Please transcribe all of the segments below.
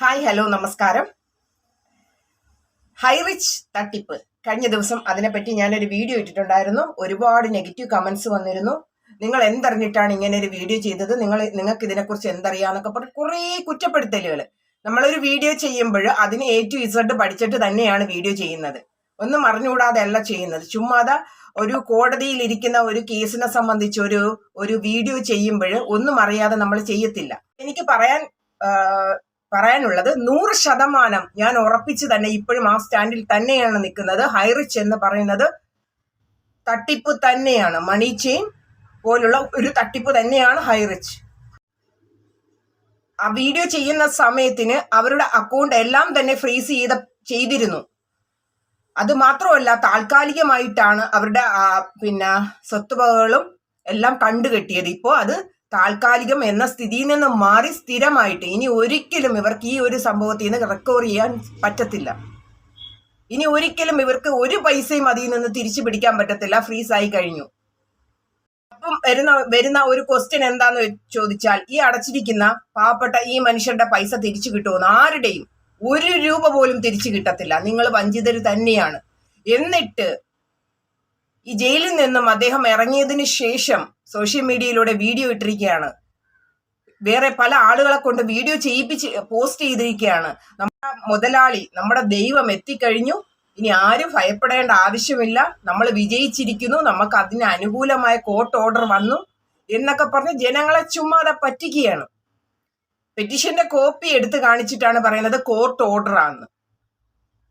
Hi hello നമസ്കാരം. High rich തട്ടിപ്പ്. കഴിഞ്ഞ ദിവസം അതിനെപ്പറ്റി ഞാനൊരു വീഡിയോ ഇട്ടിട്ടുണ്ടായിരുന്നു. ഒരുപാട് നെഗറ്റീവ് കമന്റ്സ് വന്നിരുന്നു. നിങ്ങൾ എന്തറിഞ്ഞിട്ടാണ് ഇങ്ങനെ ഒരു വീഡിയോ ചെയ്തത്? നിങ്ങൾ നിങ്ങൾക്ക് ഇതിനെക്കുറിച്ച് എന്തറിയാന്നൊക്കെ പറഞ്ഞ് കുറേ കുറ്റപ്പെടുത്തലുകൾ നമ്മളൊരു വീഡിയോ ചെയ്യുമ്പോൾ അതിന് എ ടു ഇസഡ് പഠിച്ചിട്ട് തന്നെയാണ് വീഡിയോ ചെയ്യുന്നത്. ഒന്നും അറിഞ്ഞുകൂടാതെയല്ല ചെയ്യുന്നത്. ചുമ്മാതെ ഒരു കോടതിയിൽ ഇരിക്കുന്ന ഒരു കേസിനെ സംബന്ധിച്ച് ഒരു ഒരു വീഡിയോ ചെയ്യുമ്പോൾ ഒന്നും അറിയാതെ നമ്മൾ ചെയ്യത്തില്ല. എനിക്ക് പറയാൻ പറയാനുള്ളത് നൂറ് ശതമാനം ഞാൻ ഉറപ്പിച്ച് തന്നെ ഇപ്പോഴും ആ സ്റ്റാൻഡിൽ തന്നെയാണ് നിൽക്കുന്നത്. ഹൈറിച്ച് എന്ന് പറയുന്നത് തട്ടിപ്പ് തന്നെയാണ്. മണി ചെയിൻ പോലുള്ള ഒരു തട്ടിപ്പ് തന്നെയാണ് ഹൈറിച്ച് ആ വീഡിയോ ചെയ്യുന്ന സമയത്തിന് അവരുടെ അക്കൗണ്ട് എല്ലാം തന്നെ ഫ്രീസ് ചെയ്ത ചെയ്തിരുന്നു. അത് മാത്രമല്ല താൽക്കാലികമായിട്ടാണ് അവരുടെ പിന്നെ സ്വത്തുവകകളും എല്ലാം കണ്ടുകെട്ടിയത്. ഇപ്പോൾ അത് താൽക്കാലികം എന്ന സ്ഥിതിയിൽ നിന്ന് മാറി സ്ഥിരമായിട്ട് ഇനി ഒരിക്കലും ഇവർക്ക് ഈ ഒരു സംഭവത്തിൽ നിന്ന് റിക്കവർ ചെയ്യാൻ പറ്റത്തില്ല. ഇനി ഒരിക്കലും ഇവർക്ക് ഒരു പൈസയും അതിൽ നിന്ന് തിരിച്ചു പിടിക്കാൻ പറ്റത്തില്ല. ഫ്രീസ് ആയി കഴിഞ്ഞു. അപ്പം വരുന്ന വരുന്ന ഒരു ക്വസ്റ്റ്യൻ എന്താന്ന് ചോദിച്ചാൽ ഈ അടച്ചിരിക്കുന്ന പാവപ്പെട്ട ഈ മനുഷ്യരുടെ പൈസ തിരിച്ചു കിട്ടുമെന്ന് ആരുടെയും ഒരു രൂപ പോലും തിരിച്ചു കിട്ടത്തില്ല. നിങ്ങൾ വഞ്ചിതര് തന്നെയാണ്. എന്നിട്ട് ഈ ജയിലിൽ നിന്നും അദ്ദേഹം ഇറങ്ങിയതിന് ശേഷം സോഷ്യൽ മീഡിയയിലൂടെ വീഡിയോ ഇട്ടിരിക്കുകയാണ്. വേറെ പല ആളുകളെ കൊണ്ട് വീഡിയോ ചെയ്യിപ്പിച്ച് പോസ്റ്റ് ചെയ്തിരിക്കുകയാണ്. നമ്മുടെ മുതലാളി നമ്മുടെ ദൈവം എത്തിക്കഴിഞ്ഞു. ഇനി ആരും ഭയപ്പെടേണ്ട ആവശ്യമില്ല. നമ്മൾ വിജയിച്ചിരിക്കുന്നു. നമുക്ക് അതിന് അനുകൂലമായ കോർട്ട് ഓർഡർ വന്നു എന്നൊക്കെ പറഞ്ഞ് ജനങ്ങളെ ചുമ്മാതെ പറ്റിക്കുകയാണ്. പെറ്റീഷന്റെ കോപ്പി എടുത്ത് കാണിച്ചിട്ടാണ് പറയുന്നത് കോർട്ട് ഓർഡർ ആണെന്ന്.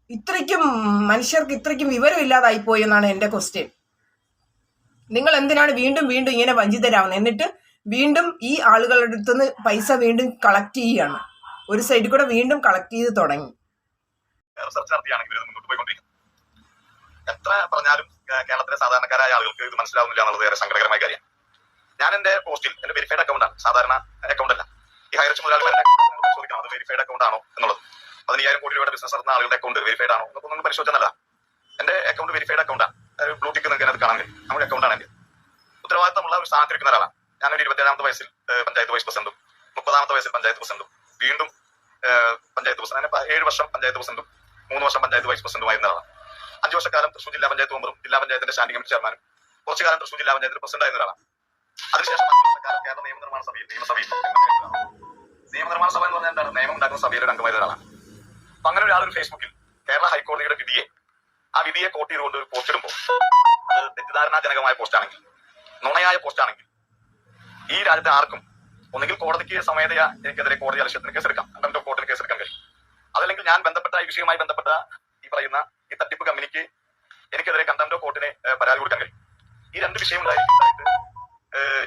ഇത്രയ്ക്കും മനുഷ്യർക്ക് ഇത്രയ്ക്കും വിവരമില്ലാതായി പോയി എന്നാണ് എന്റെ ക്വസ്റ്റ്യൻ നിങ്ങൾ എന്തിനാണ് വീണ്ടും വീണ്ടും ഇങ്ങനെ വഞ്ചിതരാവുന്നത്? എന്നിട്ട് വീണ്ടും ഈ ആളുകളുടെ അടുത്ത് നിന്ന് പൈസ വീണ്ടും കളക്ട് ചെയ്യുകയാണ്. ഒരു സൈഡിൽ കൂടെ വീണ്ടും കളക്ട് ചെയ്ത് തുടങ്ങി. എത്ര പറഞ്ഞാലും കേരളത്തിലെ സാധാരണക്കാരായ ആളുകൾക്ക് ഇത് മനസ്സിലാവുന്നില്ല എന്നുള്ളത് ഏറെ സങ്കടകരമായ കാര്യമാണ്. ഞാൻ എന്റെ പോസ്റ്റിൽ എന്റെ വെരിഫൈഡ് അക്കൗണ്ട് ആണ്. സാധാരണ അക്കൗണ്ട് അല്ല. ഈ ഹയർ പരിശോധിക്കണം അത് വെരിഫൈഡ് അക്കൗണ്ട് ആണോ എന്നുള്ളത്. പതിനയ്യായിരം കോടി രൂപയുടെ ബിസിനസ് നടത്തുന്ന ആളുകളുടെ അക്കൗണ്ട് വെരിഫൈഡ് ആണോ എന്നൊക്കെ നിങ്ങൾ പരിശോധിച്ചാൽ എന്റെ അക്കൗണ്ട് വെരിഫൈഡ് അക്കൗണ്ട് ആണ് ബ്ലൂ ടിക്ക് നിങ്ങൾക്ക് അത് കാണാൻ കഴിയും നമ്മുടെ അക്കൗണ്ട് എന്റെ. ഉത്തരവാദിത്തമുള്ള ഒരു സ്ഥാനത്തിരിക്കുന്ന ഒരാളാണ്. ഞാനൊരു ഇരുപത്തേഴാമത്തെ വയസ്സിൽ പഞ്ചായത്ത് വൈസ് പ്രസിഡന്റും മുപ്പതാമത്തെ വയസ്സിൽ പഞ്ചായത്ത് പ്രസിഡന്റും വീണ്ടും പഞ്ചായത്ത് പ്രസിഡന്റ് ഏഴ് വർഷം പഞ്ചായത്ത് പ്രസിഡന്റും മൂന്ന് വർഷം പഞ്ചായത്ത് വൈസ് പ്രസിഡന്റുമായിരുന്ന ആളാണ് അഞ്ചു വർഷക്കാലം തൃശ്ശൂർ ജില്ലാ പഞ്ചായത്ത് മെമ്പറും ജില്ലാ പഞ്ചായത്തിന്റെ സ്റ്റാൻഡിംഗ് കമ്മിറ്റി ചെയർമാനും കുറച്ചു കാലം തൃശ്ശൂർ ജില്ലാ പഞ്ചായത്തിൽ പ്രസിഡന്റ് ആയിരുന്ന ഒരാളാണ്. അതിനുശേഷം അഞ്ച് വർഷക്കാലം കേരള നിയമനിർമ്മാണ സഭയിൽ നിയമസഭയിൽ നിയമനിർമ്മാണ സഭ എന്ന് പറഞ്ഞാൽ എന്താണ്? നിയമം ഉണ്ടാക്കുന്ന സഭയിലെ അംഗമായ ഒരാളാണ്. അപ്പൊ അങ്ങനെ ഒരാൾ ഒരു ഫേസ്ബുക്കിൽ കേരള ഹൈക്കോടതിയുടെ വിധിയെ ആ വിധിയെ കോട്ട് ചെയ്തുകൊണ്ട് ഒരു പോസ്റ്റ് ഇടുമ്പോൾ അത് തെറ്റിദ്ധാരണാജനകമായ പോസ്റ്റ് ആണെങ്കിൽ നുണയായ പോസ്റ്റ് ആണെങ്കിൽ ഈ രാജ്യത്തെ ആർക്കും ഒന്നുകിൽ കോടതിക്ക് സമേതയ എനിക്കെതിരെ കോടതി അലക്ഷ്യത്തിന് കേസെടുക്കാം കണ്ടംപ്റ്റ് ഓഫ് കോർട്ടിന് കേസെടുക്കാൻ കഴിയും. അതല്ലെങ്കിൽ ഞാൻ ബന്ധപ്പെട്ട ഈ വിഷയവുമായി ബന്ധപ്പെട്ട ഈ പറയുന്ന ഈ തട്ടിപ്പ് കമ്പനിക്ക് എനിക്കെതിരെ കണ്ടംപ്റ്റ് ഓഫ് കോർട്ടിന് പരാതി കൊടുക്കാൻ കഴിയും. ഈ രണ്ട് വിഷയം ഉണ്ടായിട്ട്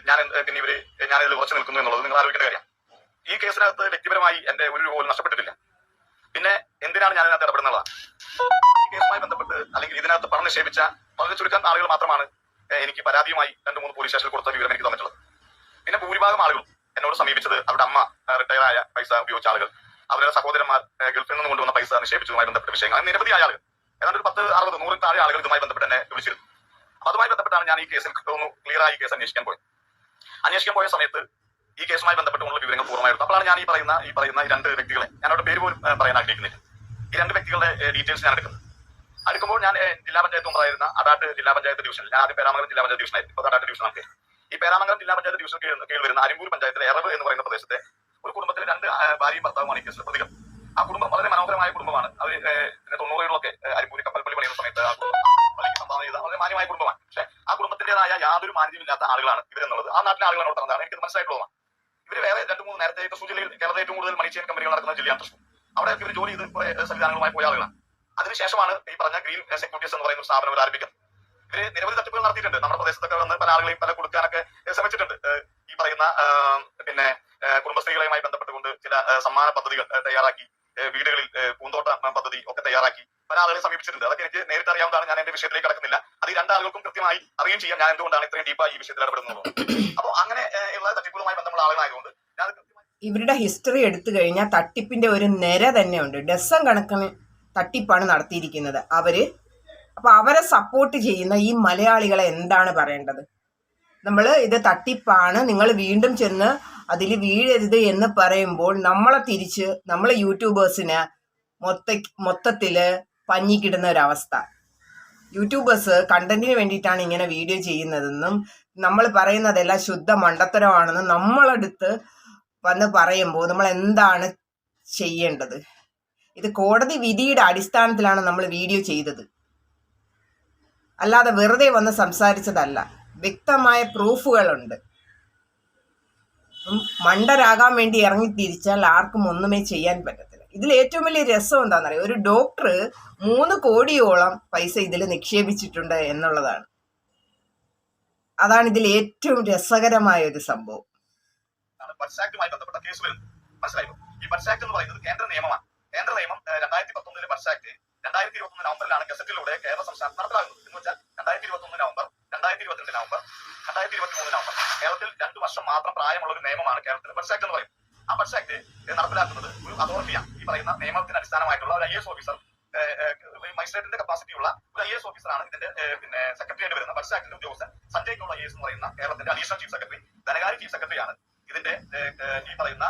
ഞാൻ പിന്നെ ഇവർ ഞാൻ ഇതിൽ ഉറച്ചു നിൽക്കുന്നു എന്നുള്ളത് നിങ്ങൾ ആലോചിക്കേണ്ട കാര്യം ഈ കേസിനകത്ത് വ്യക്തിപരമായി എന്റെ ഒരു പോലും നഷ്ടപ്പെട്ടിട്ടില്ല. പിന്നെ എന്തിനാണ് ഞാൻ ഇതിനകത്ത് ഇടപെടുന്നതാണ് ഈ കേസുമായി ബന്ധപ്പെട്ട് അല്ലെങ്കിൽ ഇതിനകത്ത് പണം നിക്ഷേപിച്ച വളരെ ചുരുക്കം ആളുകൾ മാത്രമാണ് എനിക്ക് പരാതിയുമായി രണ്ട് മൂന്ന് പോലീസ് സ്റ്റേഷനിൽ കൊടുത്ത വിവരം എനിക്ക് തന്നിട്ടുള്ളത്. പിന്നെ ഭൂരിഭാഗം ആളുകളും എന്നോട് സമീപിച്ചത് അവരുടെ അമ്മ റിട്ടയർ ആയ പൈസ ഉപയോഗിച്ച ആളുകൾ. അവരുടെ സഹോദരന്മാർ ഗൾഫിൽ നിന്ന് കൊണ്ടുവന്ന പൈസ നിക്ഷേപിച്ചതുമായി ബന്ധപ്പെട്ട വിഷയങ്ങൾ. അങ്ങനെ നിരവധി ആളുകൾ ഏതാണ്ട് ഒരു പത്ത് അറുപത് നൂറിൽ താഴെ ആളുകൾ ഇതുമായി ബന്ധപ്പെട്ട് എന്നെ വിളിച്ചിരുന്നു. അപ്പൊ അതുമായി ബന്ധപ്പെട്ടാണ് ഞാൻ ഈ കേസിൽ ഒന്ന് ക്ലിയർ ആയി കേസ് അന്വേഷിക്കാൻ പോയത്. അന്വേഷിക്കാൻ പോയ സമയത്ത് ഈ കേസുമായി ബന്ധപ്പെട്ടുള്ള വിവരങ്ങൾ പൂർണമായിരുന്നു അപ്പോഴാണ് ഞാൻ ഈ പറയുന്ന ഈ പറയുന്ന രണ്ട് വ്യക്തികളെ ഞാൻ അവരുടെ പേര് പോലും പറയാൻ ആഗ്രഹിക്കുന്നില്ല. ഈ രണ്ട് വ്യക്തികളുടെ ഡീറ്റെയിൽസ് ഞാൻ എടുക്കുന്നത് അടുക്കുമ്പോൾ ഞാൻ ജില്ലാ പഞ്ചായത്ത് മെമ്പറായിരുന്ന അടാട്ട് ജില്ലാ പഞ്ചായത്ത് ഡിവിഷൻ ഞാൻ ആദ്യം പേരാമംഗലം ജില്ലാ പഞ്ചായത്ത് ഡിവിഷനായിരുന്നു ഇപ്പോൾ അടാട്ട് ഡിവിഷൻ നമുക്ക് ഈ പേരാമംഗലം ജില്ലാ പഞ്ചായത്ത് ഡിവിഷൻ കീഴിൽ വരുന്ന അരിമ്പൂർ പഞ്ചായത്തിലെ എറവ് എന്ന് പറയുന്ന പ്രദേശത്തെ ഒരു കുടുംബത്തിലെ രണ്ട് ഭാര്യയും ഭർത്താവുമാണ് ഈ കേസിലെ പ്രതികൾ. ആ കുടുംബം വളരെ മനോഹരമായ കുടുംബമാണ്. അവർ തൊണ്ണൂറുകളിലൊക്കെ അരിമ്പൂരി കപ്പൽപ്പള്ളി പണിയുന്ന സമയത്ത് ആ കുടുംബം ചെയ്ത വളരെ മാന്യമായ കുടുംബമാണ്. പക്ഷേ ആ കുടുംബത്തിന്റേതായ യാതൊരു മാന്യമില്ലാത്ത ആളുകളാണ് ഇവരെന്നുള്ളത് ആ നാട്ടിലെ ആളുകളാണ് പറഞ്ഞതാണ്. എനിക്ക് മനസ്സിലായിട്ടുള്ളതാണ്. ഇവർ വേറെ രണ്ട് മൂന്ന് നേരത്തെ തൃശ്ശൂർ ജില്ലയിൽ കേരളത്തിൽ ഏറ്റവും കൂടുതൽ മണിച്ചെയിൻ കമ്പനികൾ നടക്കുന്ന ജില്ലയാണ് തൃശ്ശൂർ അവിടെ ഇവർ ജോലി ചെയ്ത് സംവിധാനങ്ങളുമായി പോയ ആളുകളാണ്. അതിനുശേഷമാണ് ഈ പറഞ്ഞ ഗ്രീൻ സെക്യൂരിറ്റീസ് എന്ന് പറയുന്ന സ്ഥാപനം ആരംഭിക്കുന്നത്. ഇവർ നിരവധി തട്ടിപ്പുകൾ നടത്തിയിട്ടുണ്ട്. നമ്മുടെ പ്രദേശത്തൊക്കെ വന്ന് പല ആളുകളെയും പല കൊടുക്കാനൊക്കെ ശ്രമിച്ചിട്ടുണ്ട്. ഈ പറയുന്ന പിന്നെ കുടുംബശ്രീകളുമായി ബന്ധപ്പെട്ടുകൊണ്ട് ചില സമ്മാന പദ്ധതികൾ തയ്യാറാക്കി. വീടുകളിൽ പൂന്തോട്ട പദ്ധതി ഒക്കെ തയ്യാറാക്കി. പല ആളുകളെ സമീപിച്ചിട്ടുണ്ട്. അതൊക്കെ എനിക്ക് നേരിട്ട് അറിയാവുന്നതാണ്. ഞാൻ എന്റെ വിഷയത്തിലേക്ക് കടക്കുന്നില്ല. അത് രണ്ടാളുകൾക്കും കൃത്യമായി അറിയുകയും ചെയ്യാം. ഞാൻ എന്തുകൊണ്ടാണ് ഇത്രയും ഡീപ്പായി ഈ വിഷയത്തിൽ ഇടപെടുന്നത് അപ്പോൾ അങ്ങനെ ഉള്ള തട്ടിപ്പുകളുമായി ബന്ധമുള്ള ആളുകളായതുകൊണ്ട് ഇവരുടെ ഹിസ്റ്ററി എടുത്തു കഴിഞ്ഞാൽ തട്ടിപ്പിന്റെ ഒരു നിര തന്നെയുണ്ട്. ഡസൻ കണക്കിന് തട്ടിപ്പാണ് നടത്തിയിരിക്കുന്നത് അവർ. അപ്പൊ അവരെ സപ്പോർട്ട് ചെയ്യുന്ന ഈ മലയാളികളെ എന്താണ് പറയേണ്ടത്? നമ്മൾ ഇത് തട്ടിപ്പാണ് നിങ്ങൾ വീണ്ടും ചെന്ന് അതിൽ വീഴരുത് എന്ന് പറയുമ്പോൾ നമ്മളെ തിരിച്ച് നമ്മളെ യൂട്യൂബേഴ്സിന് മൊത്ത മൊത്തത്തിൽ പഞ്ഞിക്കിടുന്ന ഒരവസ്ഥ. യൂട്യൂബേഴ്സ് കണ്ടന്റിന് വേണ്ടിയിട്ടാണ് ഇങ്ങനെ വീഡിയോ ചെയ്യുന്നതെന്നും നമ്മൾ പറയുന്നതെല്ലാം ശുദ്ധ മണ്ടത്തരമാണെന്നും നമ്മളടുത്ത് വന്ന് പറയുമ്പോൾ നമ്മൾ എന്താണ് ചെയ്യേണ്ടത്? ഇത് കോടതി വിധിയുടെ അടിസ്ഥാനത്തിലാണ് നമ്മൾ വീഡിയോ ചെയ്തത്. അല്ലാതെ വെറുതെ വന്ന് സംസാരിച്ചതല്ല. വ്യക്തമായ പ്രൂഫുകളുണ്ട്. മണ്ടരാകാൻ വേണ്ടി ഇറങ്ങി തിരിച്ചാൽ ആർക്കും ഒന്നുമേ ചെയ്യാൻ പറ്റത്തില്ല. ഇതിൽ ഏറ്റവും വലിയ രസം എന്താണെന്ന് അറിയാം ഒരു ഡോക്ടർ മൂന്ന് കോടിയോളം പൈസ ഇതിൽ നിക്ഷേപിച്ചിട്ടുണ്ട് എന്നുള്ളതാണ്. അതാണ് ഇതിൽ ഏറ്റവും രസകരമായ ഒരു സംഭവം. ആക്ടുമായി ബന്ധപ്പെട്ട കേസ് വരുന്നത് മനസ്സിലായോ ഈ ആക്ട് എന്ന് പറയുന്നത് കേന്ദ്ര നിയമമാണ്. കേന്ദ്ര നിയമം രണ്ടായിരത്തി പത്തൊമ്പതിലെ ആക്ട് രണ്ടായിരത്തി ഇരുപത്തി ഒന്ന് നവംബറിലാണ് ഗസറ്റിലൂടെ കേരള സംസ്ഥാനം നടപ്പിലാകുന്നത് എന്ന് വെച്ചാൽ രണ്ടായിരത്തി ഇരുപത്തി ഒന്ന് നവംബർ രണ്ടായിരത്തി ഇരുപത്തിരണ്ട് നവംബർ രണ്ടായിരത്തി ഇരുപത്തി മൂന്ന് നവംബർ കേരളത്തിൽ രണ്ട് വർഷം മാത്രം പ്രായമുള്ള ഒരു നിയമമാണ് കേരളത്തിൽ ആക്ട് എന്ന് പറയുന്നത്. ആ ആക്ട് നടപ്പിലാക്കുന്നത് ഒരു അതോറിറ്റിയാണ്. ഈ പറയുന്ന നിയമത്തിന് അടിസ്ഥാനമായിട്ടുള്ള ഒരു ഐ എസ് ഓഫീസർ മജിസ്ട്രേറ്റിന്റെ കപ്പാസിറ്റി ഉള്ള ഒരു ഐ എസ് ഓഫീസറാണ് ഇതിന്റെ പിന്നെ സെക്രട്ടറി ആയിട്ട് വരുന്ന ആക്ടിന്റെ ഉദ്യോഗസ്ഥൻ. സഞ്ജയ് കൗൾ ഐ എസ് എന്ന് പറയുന്ന കേരളത്തിന്റെ അഡീഷണൽ ചീഫ് സെക്രട്ടറി ധനകാര്യ ചീഫ് സെക്രട്ടറിയാണ്. ഇതിന്റെ ഈ പറയുന്ന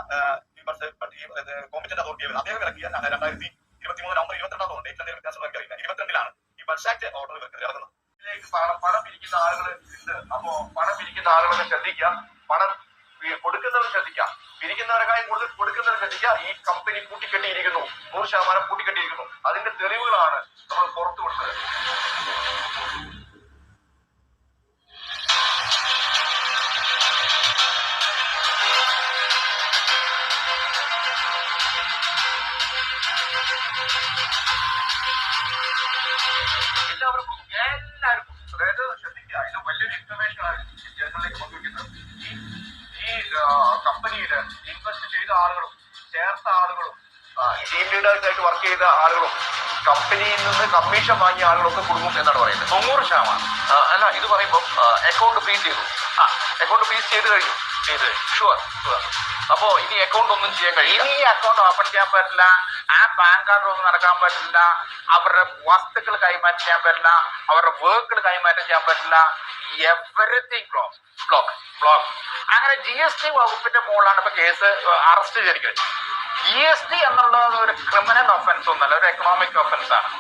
കോമ്പറ്റന്റ് അതോറിറ്റി അദ്ദേഹം ഇറക്കിയ രണ്ടായിരത്തി ഇരുപത്തി മൂന്ന് നവംബർ ഇരുപത്തിരണ്ടാം തോന്നുന്നു ഡേറ്റ് എന്തെങ്കിലും വ്യത്യാസം എനിക്കറിയില്ല ഇരുപത്തിരണ്ടിലാണ് ഈ ബഡ്സ് ഓർഡർ ഇറങ്ങുന്നത്. ഇതിലേക്ക് പണം പണം പിരിക്കുന്ന ആളുകൾ ഉണ്ട്. അപ്പോ പണം പിരിക്കുന്ന ആളുകളെ ശ്രദ്ധിക്കുക. പണം കൊടുക്കുന്നവർ ശ്രദ്ധിക്കുക. പിരിക്കുന്നവരെക്കാൾ കൂടുതൽ കൊടുക്കുന്നവർ ശ്രദ്ധിക്കുക. ഈ കമ്പനി കൂട്ടിക്കെട്ടിയിരിക്കുന്നു നൂറ് ശതമാനം കൂട്ടിക്കെട്ടിയിരിക്കുന്നു അതിന്റെ തെളിവുകളാണ് നമ്മൾ പുറത്തു വിടുന്നത് ആണ് ജനങ്ങളിലേക്ക് പങ്കുവയ്ക്കുന്നത് ഈ ഈ ഇൻവെസ്റ്റ് ചെയ്ത ആളുകളും ചേർത്ത ആളുകളും ടീം ലീഡേഴ്സ് ആയിട്ട് വർക്ക് ചെയ്ത ആളുകളും കമ്പനിയിൽ നിന്ന് കമ്മീഷൻ വാങ്ങിയ ആളുകളൊക്കെ കുടുങ്ങും എന്നാണ് പറയുന്നത് തൊണ്ണൂറ് ശതമാനം അല്ല ഇത് പറയുമ്പോൾ അക്കൗണ്ട് ഫ്രീസ് ചെയ്തു ആ അക്കൗണ്ട് ഫ്രീസ് ചെയ്ത് കഴിഞ്ഞു ചെയ്ത് ഷുവർ അപ്പോൾ അപ്പോ ഇനി അക്കൗണ്ട് ഒന്നും ചെയ്യാൻ കഴിയില്ല. ഈ അക്കൗണ്ട് ഓപ്പൺ ചെയ്യാൻ പറ്റില്ല. പാൻ കാർഡ് ഒന്നും നടക്കാൻ പറ്റില്ല. അവരുടെ വസ്തുക്കൾ കൈമാറ്റം ചെയ്യാൻ പറ്റില്ല. അവരുടെ വർക്കുകൾ കൈമാറ്റം ചെയ്യാൻ പറ്റില്ല. എവറിത്തിങ് ബ്ലോക്ക് ബ്ലോക്ക് ബ്ലോക്ക് അങ്ങനെ ജി എസ് ടി വകുപ്പിന്റെ മുകളിലാണ് ഇപ്പൊ കേസ് അറസ്റ്റ് ചെയ്തിരിക്കുന്നത്. ജി എസ് ടി എന്നുള്ളത് ഒരു ക്രിമിനൽ ഒഫൻസ് ഒന്നല്ല ഒരു എക്കണോമിക് ഒഫൻസ് ആണ്.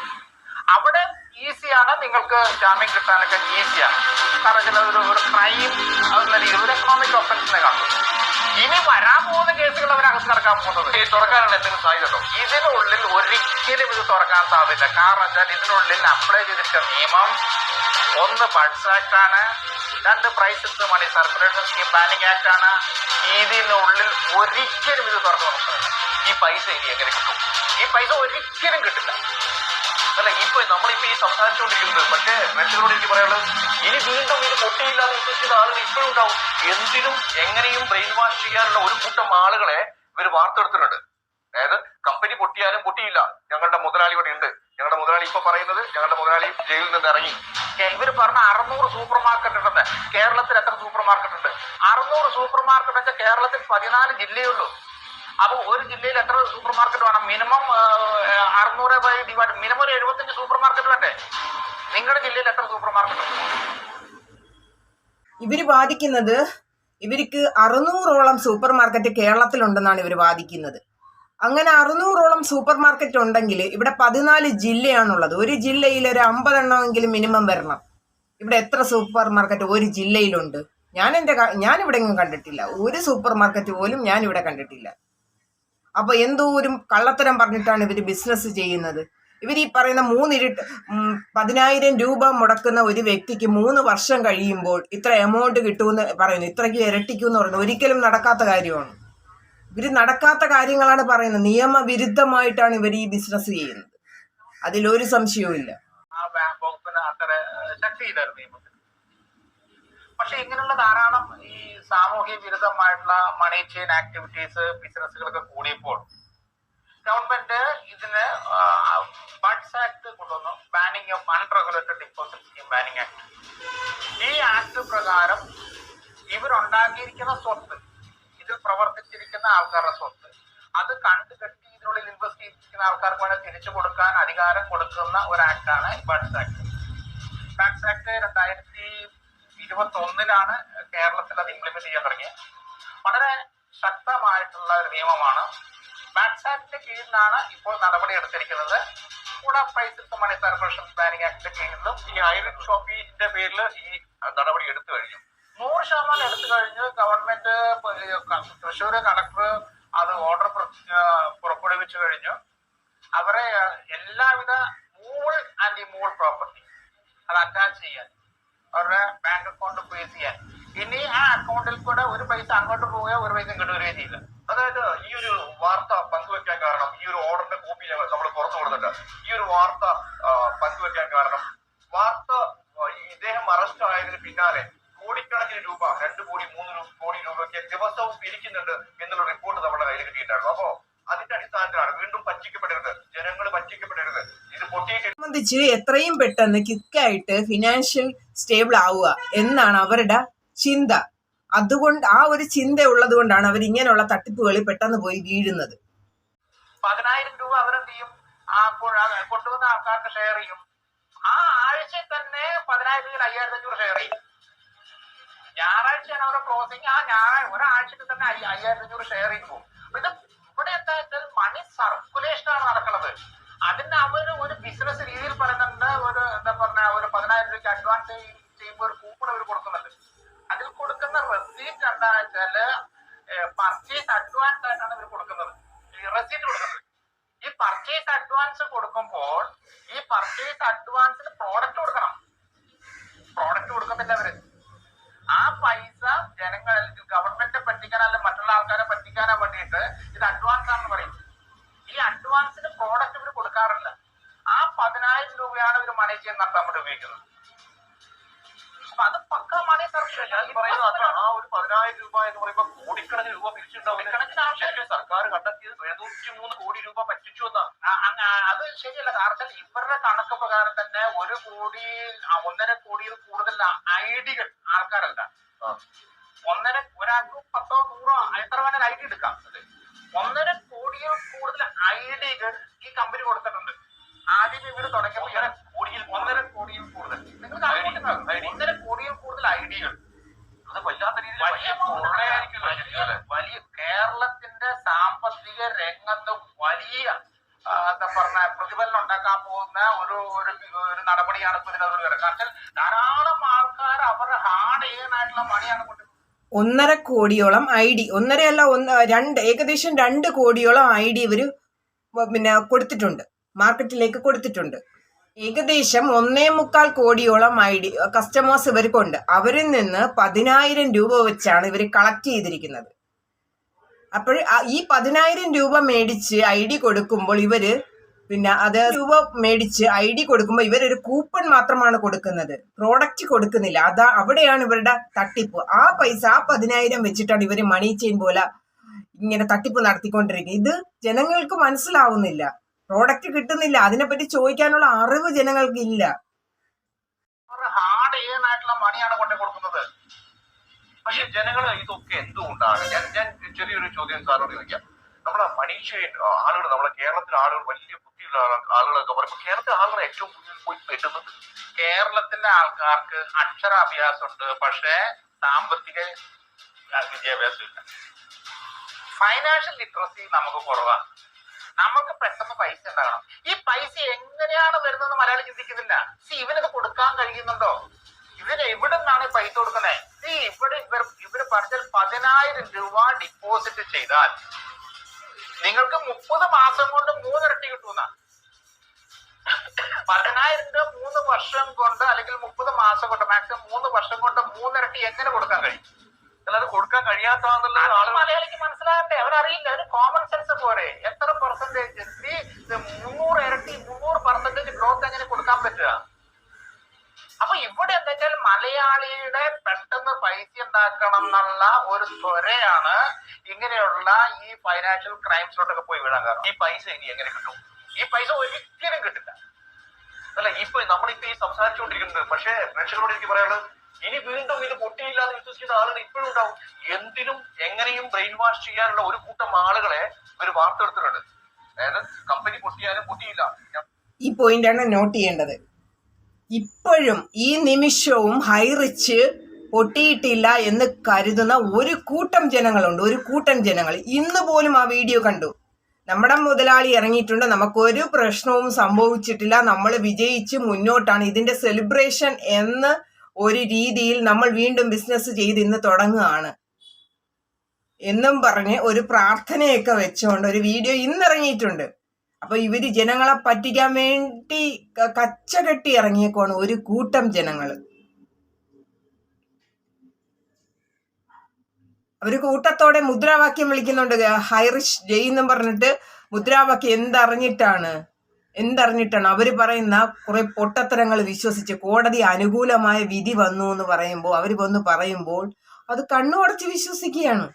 അവിടെ ഈസിയാണ് നിങ്ങൾക്ക് ജാമ്യം കിട്ടാനൊക്കെ ഈസിയാണ് കാരണം ഒരു ക്രൈം അതൊന്നും ഒരു എക്കണോമിക് ഒഫൻസിനെ കാണും. ഇനി വരാൻ പോകുന്ന കേസുകൾ അവരകത്ത് നടക്കാൻ പോകുന്നത്. ഈ തുറക്കാനുള്ള എന്തെങ്കിലും സാധ്യതയുണ്ടോ? ഇതിനുള്ളിൽ ഒരിക്കലും ഇത് തുറക്കാൻ സാധ്യത. കാരണം വെച്ചാൽ ഇതിനുള്ളിൽ അപ്ലൈ ചെയ്തിരിക്കുന്ന നിയമം ഒന്ന് ബഡ്സ് ആക്ട് ആണ്. രണ്ട് prize money circulation scheme planning act ആണ്. ഇതിനുള്ളിൽ ഒരിക്കലും ഇത് തുറന്നു കൊടുക്കുന്നത് ഈ പൈസ ഇനി എങ്ങനെ കിട്ടും? ഈ പൈസ ഒരിക്കലും കിട്ടില്ല. അല്ല ഇപ്പൊ നമ്മളിപ്പോ ഈ സംസാരിച്ചുകൊണ്ടിരിക്കുന്നത് പക്ഷേ പ്രേക്ഷകരോട് എനിക്ക് പറയാനുള്ളത് ഇനി വീണ്ടും ഇത് പൊട്ടിയില്ല എന്ന് വിശ്വസിക്കുന്ന ആളുകൾ ഇപ്പോഴും ഉണ്ടാവും. എന്തിനും എങ്ങനെയും ബ്രെയിൻ വാഷ് ചെയ്യാനുള്ള ഒരു കൂട്ടം ആളുകളെ ഇവർ വാർത്തെടുത്തിട്ടുണ്ട്. അതായത് കമ്പനി പൊട്ടിയാലും പൊട്ടിയില്ല. ഞങ്ങളുടെ മുതലാളി ഇവിടെ ഉണ്ട്. ഞങ്ങളുടെ മുതലാളി ഇപ്പൊ പറയുന്നത് ഞങ്ങളുടെ മുതലാളി ജയിലിൽ നിന്ന് ഇറങ്ങി. ഇവർ പറഞ്ഞ അറുന്നൂറ് സൂപ്പർ മാർക്കറ്റ് ഉണ്ടെന്ന്. കേരളത്തിൽ എത്ര സൂപ്പർ മാർക്കറ്റ് ഉണ്ട്? അറുന്നൂറ് സൂപ്പർ മാർക്കറ്റ് വെച്ചാൽ കേരളത്തിൽ പതിനാല് ജില്ലയുള്ളൂ അപ്പൊ ഒരു ജില്ലയിൽ എത്ര സൂപ്പർ മാർക്കറ്റ് വേണം? മിനിമം അറുന്നൂറ് ബൈ ഡിവൈഡ് മിനിമം ഒരു എഴുപത്തഞ്ച് സൂപ്പർ മാർക്കറ്റ് വേണ്ടേ? നിങ്ങളുടെ ജില്ലയിൽ എത്ര സൂപ്പർ മാർക്കറ്റ് ഇവർ വാദിക്കുന്നത് ഇവർക്ക് അറുന്നൂറോളം സൂപ്പർ മാർക്കറ്റ് കേരളത്തിലുണ്ടെന്നാണ് ഇവർ വാദിക്കുന്നത്. അങ്ങനെ അറുന്നൂറോളം സൂപ്പർ മാർക്കറ്റ് ഉണ്ടെങ്കിൽ ഇവിടെ പതിനാല് ജില്ലയാണുള്ളത്. ഒരു ജില്ലയിൽ ഒരു അമ്പതെണ്ണമെങ്കിലും മിനിമം വരണം. ഇവിടെ എത്ര സൂപ്പർ മാർക്കറ്റ് ഒരു ജില്ലയിലുണ്ട്? ഞാൻ എന്റെ ഞാൻ ഇവിടെ എങ്ങും കണ്ടിട്ടില്ല. ഒരു സൂപ്പർ മാർക്കറ്റ് പോലും ഞാൻ ഇവിടെ കണ്ടിട്ടില്ല. അപ്പൊ ഒരു കള്ളത്തരം പറഞ്ഞിട്ടാണ് ഇവർ ബിസിനസ് ചെയ്യുന്നത്. ഇവർ ഈ പറയുന്ന മൂന്നിരട്ട് പതിനായിരം രൂപ മുടക്കുന്ന ഒരു വ്യക്തിക്ക് മൂന്ന് വർഷം കഴിയുമ്പോൾ ഇത്ര എമൗണ്ട് കിട്ടുമെന്ന് പറയുന്നു. ഇത്രയ്ക്ക് ഇരട്ടിക്കുമെന്ന് പറയുന്നു. ഒരിക്കലും നടക്കാത്ത കാര്യമാണ്. ഇവർ നടക്കാത്ത കാര്യങ്ങളാണ് പറയുന്നത്. നിയമവിരുദ്ധമായിട്ടാണ് ഇവർ ഈ ബിസിനസ് ചെയ്യുന്നത്. അതിലൊരു സംശയവും ഇല്ല ആ പക്ഷെ ഇങ്ങനെയുള്ള ധാരാളം ഈ സാമൂഹ്യ വിരുദ്ധമായിട്ടുള്ള മണി ചെയിൻ ആക്ടിവിറ്റീസ് ബിസിനസ്സുകളൊക്കെ കൂടിയപ്പോൾ ഗവൺമെന്റ് ഇതിന് ബഡ്സ് ആക്ട് കൊണ്ടുവന്നു. Banning of unregulated deposit scheme banning act ഈ ആക്ട് പ്രകാരം ഇവരുണ്ടാക്കിയിരിക്കുന്ന സ്വത്ത് ഇതിൽ പ്രവർത്തിച്ചിരിക്കുന്ന ആൾക്കാരുടെ സ്വത്ത് അത് കണ്ടു കെട്ടി ഇതിനുള്ളിൽ ഇൻവെസ്റ്റ് ചെയ്തിരിക്കുന്ന ആൾക്കാർക്ക് വേണം തിരിച്ചു കൊടുക്കാൻ അധികാരം കൊടുക്കുന്ന ഒരു ആക്ടാണ് ബഡ്സ് ആക്ട് ടാക്സ് ആക്ട് രണ്ടായിരത്തി ഇരുപത്തി ഒന്നിലാണ് കേരളത്തിൽ അത് ഇംപ്ലിമെന്റ് ചെയ്യാൻ തുടങ്ങിയത്. വളരെ ശക്തമായിട്ടുള്ള ഒരു നിയമമാണ്. മാക്സ് ആക്ടിന്റെ കീഴിലാണ് ഇപ്പോൾ നടപടി എടുത്തിരിക്കുന്നത്. കൂടെ പ്രൈസസ് മണി സർക്കുലേഷൻ പ്ലാനിംഗ് ആക്ടിന്റെ കീഴിലും ഈ ഐറിൻ ഷോപ്പിന്റെ പേരിൽ ഈ നടപടി എടുത്തു കഴിഞ്ഞു. നൂറ് ശതമാനം എടുത്തു കഴിഞ്ഞ്. ഗവൺമെന്റ് തൃശ്ശൂർ കളക്ടർ അത് ഓർഡർ പുറപ്പെടുവിച്ചു കഴിഞ്ഞു. അവരെ എല്ലാവിധ മൂൾ ആൻഡ് മൂൾ പ്രോപ്പർട്ടി അത് അറ്റാച്ച് ചെയ്യാൻ. അവരുടെ ബാങ്ക് അക്കൗണ്ട് ഫ്രീസ് ചെയ്യാൻ. ഇനി ആ അക്കൗണ്ടിൽ കൂടെ ഒരു പൈസ അങ്ങോട്ട് പോവുകയോ ഒരു പൈസ ഇങ്ങോട്ട് വരികയോ ചെയ്യില്ല. അതായത് ഈ ഒരു വാർത്ത പങ്കുവെക്കാൻ കാരണം ഈ ഒരു ഓർഡറിന്റെ കോപ്പി നമ്മൾ പുറത്തു കൊടുത്തിട്ട് ഈ ഒരു വാർത്ത പങ്കുവെക്കാൻ കാരണം. വാർത്ത ഇദ്ദേഹം അറസ്റ്റ് ആയതിന് പിന്നാലെ കോടിക്കണക്കിന് രൂപ രണ്ട് കോടി മൂന്ന് കോടി രൂപയ്ക്ക് ദിവസവും പിരിക്കുന്നുണ്ട് എന്നുള്ള റിപ്പോർട്ട് നമ്മുടെ കയ്യിൽ കിട്ടിയിട്ടുണ്ടായിരുന്നു. അപ്പോ വീണ്ടും ജനങ്ങൾ പറ്റിക്കപ്പെടരുത്. ഇത് എത്രയും പെട്ടെന്ന് കിക്കായിട്ട് ഫിനാൻഷ്യൽ സ്റ്റേബിൾ ആവുക എന്നാണ് അവരുടെ ചിന്ത. അതുകൊണ്ട് ആ ഒരു ചിന്ത ഉള്ളത് കൊണ്ടാണ് അവർ ഇങ്ങനെയുള്ള തട്ടിപ്പുകളിൽ പെട്ടെന്ന് പോയി വീഴുന്നത്. പതിനായിരം രൂപ അവരെന്ത് ചെയ്യും? കൊണ്ടുവന്ന ആൾക്കാർക്ക് ഷെയർ ചെയ്യും. ആ ആഴ്ച തന്നെ പതിനായിരം രൂപയിൽ അയ്യായിരത്തി അഞ്ഞൂറ് ഷെയർ ചെയ്യും. ഞായറാഴ്ചയാണ് അവരുടെ ക്ലോസിങ് ആ ഞായറാഴ്ച ഒരാഴ്ചയിൽ തന്നെ അയ്യ- അയ്യായിരത്തി അഞ്ഞൂറ് ഷെയർ ചെയ്യും ഇത് ഇവിടെ എന്താ മണി സർക്കുലേഷൻ ആണ് നടക്കുന്നത്. അതിന് അവർ ഒരു ബിസിനസ് രീതിയിൽ പറയുന്നുണ്ട് ഒരു എന്താ പറഞ്ഞ ഒരു പതിനായിരം രൂപയ്ക്ക് അഡ്വാൻസ് ചെയ്യുമ്പോൾ ഒരു കൂപ്പൺ അവർ കൊടുക്കുന്നുണ്ട്. അതിൽ കൊടുക്കുന്ന റെസീപ്റ്റ് എന്താണെന്ന് വെച്ചാൽ പർച്ചേസ് അഡ്വാൻസ് ആയിട്ടാണ് ഇവർ കൊടുക്കുന്നത്. ഈ റെസീറ്റ് കൊടുക്കുന്നത്. ഈ പർച്ചേസ് അഡ്വാൻസ് കൊടുക്കുമ്പോൾ ഈ പർച്ചേസ് അഡ്വാൻസിന് പ്രോഡക്റ്റ് കൊടുക്കണം. പ്രോഡക്റ്റ് കൊടുക്കുന്നില്ല അവർ. ആ പൈസ ജനങ്ങൾ ഗവൺമെന്റ് പറ്റിക്കാനോ അല്ലെങ്കിൽ മറ്റുള്ള ആൾക്കാരെ പറ്റിക്കാനോ വേണ്ടിയിട്ട് ഇത് അഡ്വാൻസ് ആണെന്ന് പറയും. ഈ അഡ്വാൻസിന് പ്രോഡക്റ്റ് ഇവർ കൊടുക്കാറില്ല. ആ പതിനായിരം രൂപയാണ് ഇവർ മണി ചെയ്യുന്ന നടത്താൻ ഉപയോഗിക്കുന്നത്. അത് പക്ക മണി ഞാൻ പറയുന്നത് ആ ഒരു പതിനായിരം രൂപ എന്ന് പറയുമ്പോൾ കോടിക്കണക്കിന് രൂപ പിരിച്ചിട്ടുണ്ടാവും സർക്കാർ കണ്ടെത്തിയത് എഴുന്നൂറ്റി മൂന്ന് കോടി രൂപ പറ്റിച്ചു എന്നാ അങ്ങ- അത് ശരിയല്ല. കാരണം ഇവരുടെ കണക്ക് പ്രകാരം തന്നെ ഒരു കോടി ഒന്നര കോടിയിൽ കൂടുതൽ ഐ ഡികൾ ആൾക്കാരല്ല. ഒന്നര ഒരാൾക്ക് പത്തോ നൂറോ എത്ര വേണേൽ ഐ ഡി എടുക്കാം. ഒന്നര കോടിയിൽ കൂടുതൽ ഐ ഡികൾ ഈ കമ്പനി കൊടുത്തിട്ടുണ്ട്. ആദ്യം ഇവർ തുടങ്ങിയപ്പോൾ ഒന്നര കോടിയിൽ കൂടുതൽ. നിങ്ങൾ. ഒന്നര കോടിയിൽ ഐഡിയകൾ അത് വല്ലാത്ത രീതിയിൽ വലിയ കേരളത്തിന്റെ സാമ്പത്തിക രംഗത്ത് വലിയ എന്താ പറഞ്ഞ പ്രതിഫലനം ഉണ്ടാക്കാൻ പോകുന്ന ഒരു ഒരു ഒരു നടപടിയാണ് ഇപ്പൊ ഇതിനകത്ത് വരുന്നത് കാരണം ധാരാളം ആൾക്കാർ അവർ ഹാർഡ് ചെയ്യാനായിട്ടുള്ള മണിയാണ് കൊണ്ട് ഒന്നര കോടിയോളം ഐ ഡി ഒന്നരയല്ല ഒന്ന് രണ്ട് ഏകദേശം രണ്ട് കോടിയോളം ഐ ഡി ഇവർ പിന്നെ കൊടുത്തിട്ടുണ്ട്. മാർക്കറ്റിലേക്ക് കൊടുത്തിട്ടുണ്ട്. ഏകദേശം ഒന്നേ മുക്കാൽ കോടിയോളം ഐ ഡി കസ്റ്റമേഴ്സ് ഇവർക്കുണ്ട്. അവരിൽ നിന്ന് പതിനായിരം രൂപ വെച്ചാണ് ഇവർ കളക്ട് ചെയ്തിരിക്കുന്നത്. അപ്പോൾ ഈ പതിനായിരം രൂപ മേടിച്ച് ഐ ഡി കൊടുക്കുമ്പോൾ ഇവർ പിന്നെ അത് രൂപ മേടിച്ച് ഐ ഡി കൊടുക്കുമ്പോൾ ഇവരൊരു കൂപ്പൺ മാത്രമാണ് കൊടുക്കുന്നത്. പ്രോഡക്റ്റ് കൊടുക്കുന്നില്ല. അതാ അവിടെയാണ് ഇവരുടെ തട്ടിപ്പ്. ആ പൈസ ആ പതിനായിരം വെച്ചിട്ടാണ് ഇവർ മണി ചെയിൻ പോലെ ഇങ്ങനെ തട്ടിപ്പ് നടത്തിക്കൊണ്ടിരിക്കുന്നത്. ഇത് ജനങ്ങൾക്ക് മനസ്സിലാവുന്നില്ല. പ്രോഡക്റ്റ് കിട്ടുന്നില്ല. അതിനെപ്പറ്റി ചോദിക്കാനുള്ള അറിവ് ജനങ്ങൾക്ക് ഇല്ല. ഹാർഡ് ചെയ്യാനായിട്ടുള്ള മണിയാണ് കൊണ്ടു കൊടുക്കുന്നത്. പക്ഷെ ജനങ്ങൾ ഇതൊക്കെ എന്തുകൊണ്ടാണ്? ഞാൻ ഞാൻ ചെറിയൊരു ചോദ്യം സാറോട് ചോദിക്കാം. നമ്മളെ മനീഷയും ആളുകൾ നമ്മളെ കേരളത്തിലെ ആളുകൾ വലിയ ബുദ്ധിയുള്ള ആള- ആളുകളൊക്കെ പറയുമ്പോൾ കേരളത്തിലെ ആളുകൾ ഏറ്റവും കൂടുതൽ പോയി പെട്ടുന്നത് കേരളത്തിലെ ആൾക്കാർക്ക് അക്ഷരാഭ്യാസം ഉണ്ട് പക്ഷേ സാമ്പത്തിക വിദ്യാഭ്യാസം ഇല്ല ഫൈനാൻഷ്യൽ ലിറ്ററസി നമുക്ക് കുറവാണ്. നമുക്ക് പെട്ടെന്ന് പൈസ ഉണ്ടാകണം. ഈ പൈസ എങ്ങനെയാണ് വരുന്നതെന്ന് മലയാളി ചിന്തിക്കുന്നില്ല. സി ഇവനത് കൊടുക്കാൻ കഴിയുന്നുണ്ടോ? ഇവന് എവിടെ നിന്നാണ് പൈസ കൊടുക്കുന്നത് സി ഇവിടെ ഇവർ ഇവർ പറഞ്ഞാൽ പതിനായിരം രൂപ ഡിപ്പോസിറ്റ് ചെയ്താൽ നിങ്ങൾക്ക് മുപ്പത് മാസം കൊണ്ട് മൂന്നിരട്ടി കിട്ടുന്ന പതിനായിരം രൂപ മൂന്ന് വർഷം കൊണ്ട് അല്ലെങ്കിൽ മുപ്പത് മാസം കൊണ്ട് മാക്സിമം മൂന്ന് വർഷം കൊണ്ട് മൂന്നിരട്ടി എങ്ങനെ കൊടുക്കാൻ കഴിയും? അല്ലാതെ കൊടുക്കാൻ കഴിയാത്തതെന്നുള്ള അത് ആളുകൾ മലയാളിക്ക് മനസ്സിലാകട്ടെ അവരറിയില്ല. ഒരു കോമൺ സെൻസ് പോരെ. എത്ര പെർസെന്റേജ് എത്തി? മുന്നൂറ് ഇരട്ടി മുന്നൂറ് പെർസെന്റേജ് ഗ്രോത്ത് എങ്ങനെ കൊടുക്കാൻ പറ്റുക? അപ്പൊ ഇവിടെ എന്താ വെച്ചാൽ മലയാളിയുടെ പെട്ടെന്ന് പൈസ ഉണ്ടാക്കണം എന്നുള്ള ഒരു ത്വരയാണ് ഇങ്ങനെയുള്ള ഈ ഫൈനാൻഷ്യൽ ക്രൈംസിലോട്ടൊക്കെ പോയി വിടാൻ കാരണം. ഈ പൈസ ഇനി എങ്ങനെ കിട്ടും? ഈ പൈസ ഒരിക്കലും കിട്ടില്ല. അല്ല ഇപ്പൊ നമ്മളിപ്പോ ഈ സംസാരിച്ചുകൊണ്ടിരിക്കുന്നത് പക്ഷേ പ്രേക്ഷകരോട് എനിക്ക് പറയാനുള്ളത് ഇനി വീണ്ടും ഇത് പൊട്ടിയില്ല എന്ന് വിശ്വസിക്കുന്ന ആളുകൾ ഇപ്പോഴും ഉണ്ടാവും. എന്തിനും എങ്ങനെയും ബ്രെയിൻ വാഷ് ചെയ്യാനുള്ള ഒരു കൂട്ടം ആളുകളെ ഒരു വാർത്തെടുത്തിട്ടുണ്ട്. അതായത് കമ്പനി പൊട്ടിയാലും പൊട്ടിയില്ല. ഈ പോയിന്റാണ് നോട്ട് ചെയ്യേണ്ടത്. ഇപ്പോഴും ഈ നിമിഷവും ഹൈറിച്ച് പൊട്ടിയിട്ടില്ല എന്ന് കരുതുന്ന ഒരു കൂട്ടം ജനങ്ങളുണ്ട്. ഒരു കൂട്ടം ജനങ്ങൾ. ഇന്ന് പോലും ആ വീഡിയോ കണ്ടു. നമ്മുടെ മുതലാളി ഇറങ്ങിയിട്ടുണ്ട്. നമുക്കൊരു പ്രശ്നവും സംഭവിച്ചിട്ടില്ല. നമ്മൾ വിജയിച്ച് മുന്നോട്ടാണ് ഇതിന്റെ സെലിബ്രേഷൻ എന്ന് ഒരു രീതിയിൽ നമ്മൾ വീണ്ടും ബിസിനസ് ചെയ്ത് ഇന്ന് തുടങ്ങുകയാണ്. എന്നും പറഞ്ഞ് ഒരു പ്രാർത്ഥനയൊക്കെ വെച്ചുകൊണ്ട് ഒരു വീഡിയോ ഇന്നിറങ്ങിയിട്ടുണ്ട്. അപ്പൊ ഇവർ ജനങ്ങളെ പറ്റിക്കാൻ വേണ്ടി കച്ചകെട്ടി കച്ച കെട്ടി ഇറങ്ങിയേക്കാണ് ഒരു കൂട്ടം ജനങ്ങൾ അവർ കൂട്ടത്തോടെ മുദ്രാവാക്യം വിളിക്കുന്നുണ്ട്. ഹൈറിഷ് ജയ് എന്നും പറഞ്ഞിട്ട് മുദ്രാവാക്യം എന്തറിഞ്ഞിട്ടാണ് എന്തറിഞ്ഞിട്ടാണ്? അവർ പറയുന്ന കുറെ പൊട്ടത്തരങ്ങൾ വിശ്വസിച്ച് കോടതി അനുകൂലമായ വിധി വന്നു എന്ന് പറയുമ്പോൾ അവർ വന്ന് പറയുമ്പോൾ അത് കണ്ണുടച്ച് വിശ്വസിക്കുകയാണ്.